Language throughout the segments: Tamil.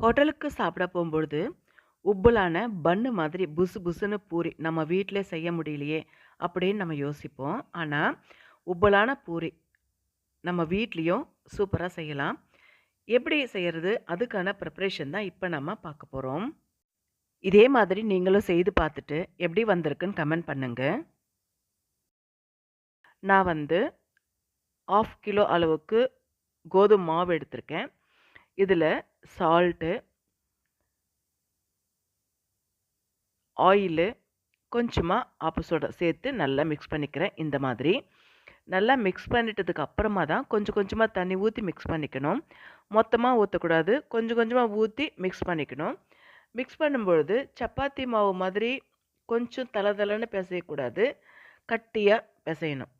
ஹோட்டலுக்கு சாப்பிட போகும்பொழுது உப்பலான பன்னு மாதிரி புசு புசுன்னு பூரி நம்ம வீட்டில் செய்ய முடியலையே அப்படின்னு நம்ம யோசிப்போம். ஆனால் உப்பலான பூரி நம்ம வீட்லேயும் சூப்பராக செய்யலாம். எப்படி செய்கிறது அதுக்கான ப்ரிப்ரேஷன் தான் இப்போ நம்ம பார்க்க போகிறோம் இதே மாதிரி நீங்களும் செய்து பார்த்துட்டு எப்படி வந்திருக்குன்னு கமெண்ட் பண்ணுங்க. நான் வந்து ஆஃப் கிலோ அளவுக்கு கோதுமை மாவு எடுத்திருக்கேன். இதில் சால்ட்டு ஆயிலு கொஞ்சமாக ஆப்போசோட சேர்த்து நல்லா மிக்ஸ் பண்ணிக்கிறேன். இந்த மாதிரி. நல்லா மிக்ஸ் பண்ணிட்டதுக்கு அப்புறமா தான் கொஞ்சம் கொஞ்சமாக தண்ணி ஊற்றி மிக்ஸ் பண்ணிக்கணும். மொத்தமாக ஊற்றக்கூடாது கொஞ்சம் கொஞ்சமாக ஊற்றி மிக்ஸ் பண்ணிக்கணும். மிக்ஸ் பண்ணும்பொழுது சப்பாத்தி மாவு மாதிரி கொஞ்சம் தலை தலைன்னு பிசையக்கூடாது. கட்டியாக பிசையணும்.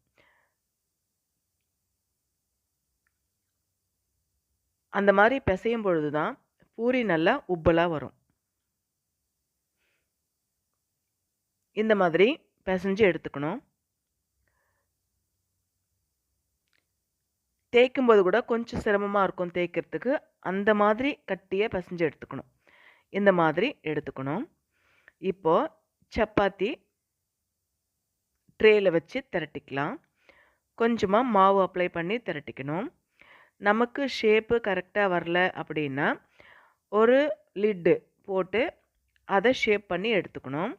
அந்த மாதிரி பிசையும் பொழுது தான் பூரி நல்லா உப்பலாக வரும். இந்த மாதிரி பிசைஞ்சு எடுத்துக்கணும். தேய்க்கும் போது கூட கொஞ்சம் சிரமமாக இருக்கும் தேய்க்கிறதுக்கு. அந்த மாதிரி கட்டியை பிசைஞ்சு எடுத்துக்கணும். இந்த மாதிரி எடுத்துக்கணும். இப்போது சப்பாத்தி ட்ரேயில் வச்சு திரட்டிக்கலாம். கொஞ்சமாக மாவு அப்ளை பண்ணி திரட்டிக்கணும். நமக்கு ஷேப்பு கரெக்டாக வரல அப்படின்னா ஒரு லிட்டு போட்டு அதை ஷேப் பண்ணி எடுத்துக்கணும்.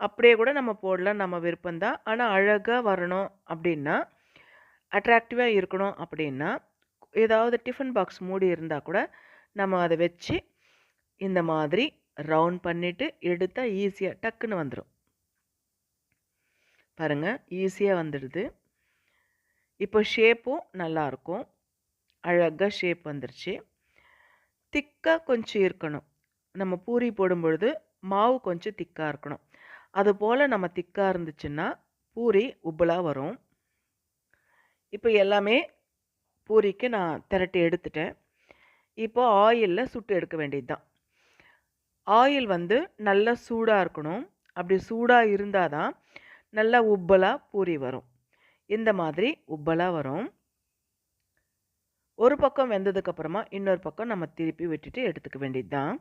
அப்படியே கூட நம்ம போடலாம் நம்ம விருப்பம்தான் ஆனால் அழகாக வரணும் அப்படின்னா அட்ராக்டிவாக இருக்கணும் அப்படின்னா ஏதாவது டிஃபன் பாக்ஸ் மூடி இருந்தால் கூட நம்ம அதை வச்சு இந்த மாதிரி ரவுண்ட் பண்ணிவிட்டு எடுத்தால் ஈஸியாக டக்குன்னு வந்துடும் பாருங்கள் ஈஸியாக வந்துடுது. இப்போ ஷேப்பும் நல்லாயிருக்கும் அழகாக ஷேப் வந்துருச்சு. திக்காக கொஞ்சம் இருக்கணும். நம்ம பூரி போடும்பொழுது மாவு கொஞ்சம் திக்காக இருக்கணும். அதுபோல் நம்ம திக்காக இருந்துச்சுன்னா பூரி உப்பலாக வரும். இப்போ எல்லாமே பூரிக்கு நான் திரட்டி எடுத்துட்டேன். இப்போ ஆயிலில் சுட்டு எடுக்க வேண்டியது தான் ஆயில் வந்து நல்லா சூடாக இருக்கணும். அப்படி சூடாக இருந்தால் தான் நல்லா உப்பலாக பூரி வரும். இந்த மாதிரி உப்பலாக வரும். ஒரு பக்கம் வெந்ததுக்கப்புறமா இன்னொரு பக்கம் நம்ம திருப்பி விட்டுட்டு எடுத்துக்க வேண்டியது தான்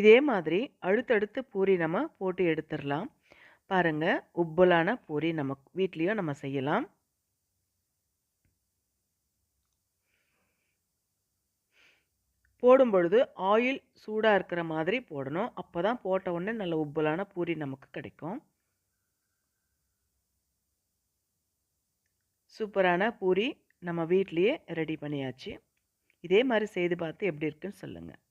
இதே மாதிரி அடுத்தடுத்து பூரி நம்ம போட்டு எடுத்துடலாம். பாருங்கள் உப்பலான பூரி நம்ம வீட்லேயும் நம்ம செய்யலாம். போடும்பொழுது ஆயில் சூடாக இருக்கிற மாதிரி போடணும். அப்போ தான் போட்ட உடனே நல்ல உப்பலான பூரி நமக்கு கிடைக்கும். சூப்பரான பூரி நம்ம வீட்லேயே ரெடி பண்ணியாச்சு. இதே மாதிரி செய்து பார்த்து எப்படி இருக்குன்னு சொல்லுங்கள்